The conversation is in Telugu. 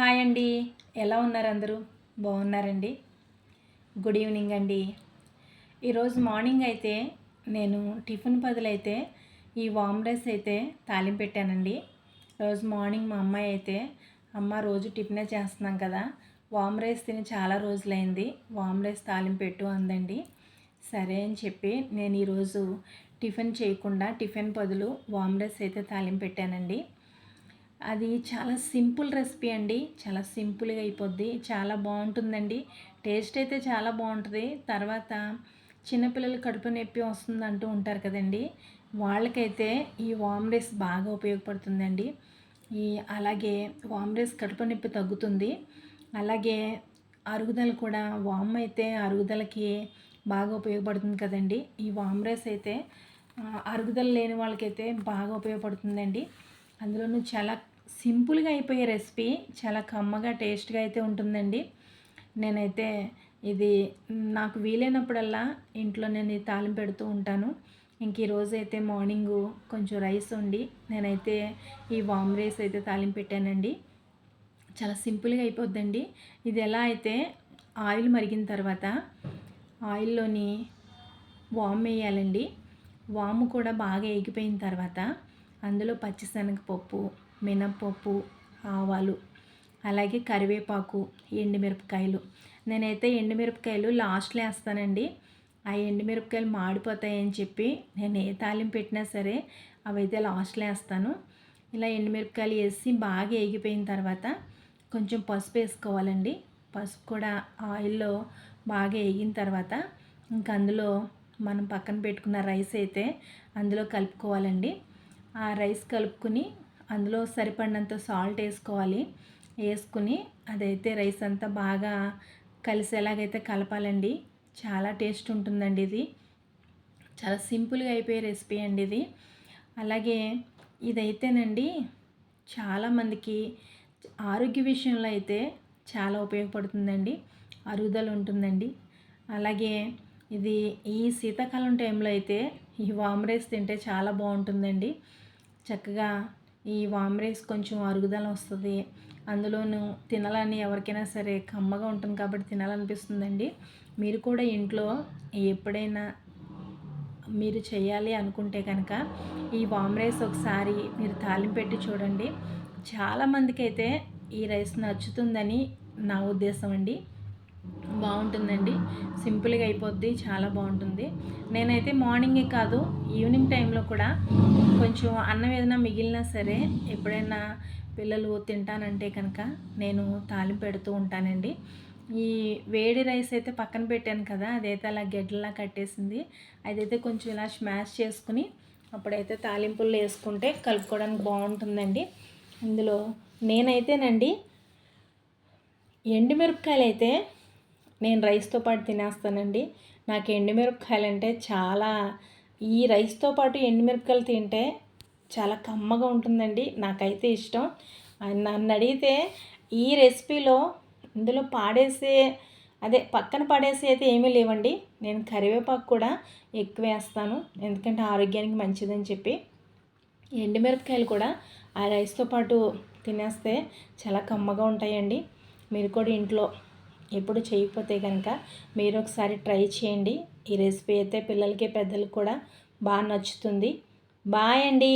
హాయ్ అండి. ఎలా ఉన్నారు అందరూ? బాగున్నారండి. గుడ్ ఈవినింగ్ అండి. ఈరోజు మార్నింగ్ అయితే నేను టిఫిన్ బదులైతే ఈ వామ్ రైస్ అయితే తాలింపు పెట్టానండి. రోజు మార్నింగ్ మా అమ్మాయి అయితే అమ్మ రోజు టిఫినే చేస్తున్నాం కదా. వామ్ రైస్ తిని చాలా రోజులైంది. వామ్ రైస్ తాలింపు పెట్టు అందండి. సరే అని చెప్పి నేను ఈరోజు టిఫిన్ చేయకుండా టిఫిన్ బదులు వామ్ రైస్ అయితే తాలింపు పెట్టానండి. అది చాలా సింపుల్ రెసిపీ అండి. చాలా సింపుల్గా అయిపోద్ది. చాలా బాగుంటుందండి. టేస్ట్ అయితే చాలా బాగుంటుంది. తర్వాత చిన్నపిల్లలు కడుపు నొప్పి వస్తుంది అంటూ ఉంటారు కదండి. వాళ్ళకైతే ఈ వామ్ రైస్ బాగా ఉపయోగపడుతుందండి. ఈ అలాగే వామ్ రైస్ కడుపు నొప్పి తగ్గుతుంది. అలాగే అరుగుదల కూడా వామ్ అయితే అరుగుదలకి బాగా ఉపయోగపడుతుంది కదండి. ఈ వామ్ రైస్ అయితే అరుగుదల లేని వాళ్ళకైతే బాగా ఉపయోగపడుతుందండి. అందులోనూ చాలా సింపుల్గా అయిపోయే రెసిపీ చాలా కమ్మగా టేస్ట్గా అయితే ఉంటుందండి. నేనైతే ఇది నాకు వీలైనప్పుడల్లా ఇంట్లో నేను ఈ తాలింపు పెడుతూ ఉంటాను. ఇంక ఈరోజు అయితే మార్నింగు కొంచెం రైస్ ఉండి నేనైతే ఈ వామ్ రైస్ అయితే తాలింపు పెట్టానండి. చాలా సింపుల్గా అయిపోద్దండి. ఇది ఎలా అయితే ఆయిల్ మరిగిన తర్వాత ఆయిల్లోని వామ్ వేయాలండి. వాము కూడా బాగా ఎగిపోయిన తర్వాత అందులో పచ్చిశనగపప్పు మినప్పప్పు ఆవాలు అలాగే కరివేపాకు ఎండుమిరపకాయలు. నేనైతే ఎండుమిరపకాయలు లాస్ట్లో వేస్తానండి. ఆ ఎండుమిరపకాయలు మాడిపోతాయని చెప్పి నేను ఏ తాలింపు పెట్టినా సరే అవైతే లాస్ట్లో వేస్తాను. ఇలా ఎండుమిరపకాయలు వేసి బాగా వేగిపోయిన తర్వాత కొంచెం పసుపు వేసుకోవాలండి. పసుపు కూడా ఆయిల్లో బాగా వేగిన తర్వాత ఇంకా అందులో మనం పక్కన పెట్టుకున్న రైస్ అయితే అందులో కలుపుకోవాలండి. ఆ రైస్ కలుపుకుని అందులో సరిపడినంత సాల్ట్ వేసుకోవాలి. వేసుకుని అదైతే రైస్ అంతా బాగా కలిసేలాగైతే కలపాలండి. చాలా టేస్ట్ ఉంటుందండి ఇది. చాలా సింపుల్గా అయిపోయే రెసిపీ అండి ఇది. అలాగే ఇదైతేనండి చాలామందికి ఆరోగ్య విషయంలో అయితే చాలా ఉపయోగపడుతుందండి. అరుగుదల ఉంటుందండి. అలాగే ఇది ఈ శీతాకాలం టైంలో అయితే ఈ వామ్ రైస్ తింటే చాలా బాగుంటుందండి. చక్కగా ఈ వామ్ రైస్ కొంచెం అరుగుదల వస్తుంది. అందులోనూ తినాలని ఎవరికైనా సరే కమ్మగా ఉంటుంది కాబట్టి తినాలనిపిస్తుందండి. మీరు కూడా ఇంట్లో ఎప్పుడైనా మీరు చేయాలి అనుకుంటే కనుక ఈ వామ్ రైస్ ఒకసారి మీరు తాలింపు పెట్టి చూడండి. చాలామందికి అయితే ఈ రైస్ నచ్చుతుందని నా ఉద్దేశం అండి. బాగుంటుందండి. సింపుల్గా అయిపోద్ది చాలా బాగుంటుంది. నేనైతే మార్నింగే కాదు ఈవినింగ్ టైంలో కూడా కొంచెం అన్నం ఏదైనా మిగిలినా సరే ఎప్పుడైనా పిల్లలు తింటానంటే కనుక నేను తాలింపు పెడుతూ ఉంటానండి. ఈ వేడి రైస్ అయితే పక్కన పెట్టాను కదా అదైతే అలా గెడ్డలా కట్టేసింది. అదైతే కొంచెం ఇలా స్మాష్ చేసుకుని అప్పుడైతే తాలింపుల్లో వేసుకుంటే కలుపుకోవడానికి బాగుంటుందండి. ఇందులో నేనైతేనండి ఎండుమిరపకాయలు అయితే నేను రైస్తో పాటు తినేస్తానండి. నాకు ఎండుమిరపకాయలు అంటే చాలా ఈ రైస్తో పాటు ఎండుమిరపకాయలు తింటే చాలా కమ్మగా ఉంటుందండి. నాకైతే ఇష్టం. నన్ను అడిగితే ఈ రెసిపీలో ఇందులో పాడేసే అదే పక్కన పడేసి అయితే ఏమీ లేవండి. నేను కరివేపాకు కూడా ఎక్కువ వేస్తాను. ఎందుకంటే ఆరోగ్యానికి మంచిదని చెప్పి. ఎండుమిరపకాయలు కూడా ఆ రైస్తో పాటు తినేస్తే చాలా కమ్మగా ఉంటాయండి. మీరు కూడా ఇంట్లో ఎప్పుడు చేయకపోతే కనుక మీరు ఒకసారి ట్రై చేయండి. ఈ రెసిపీ అయితే పిల్లలకి పెద్దలకి కూడా బాగా నచ్చుతుంది. బాయ్ అండి.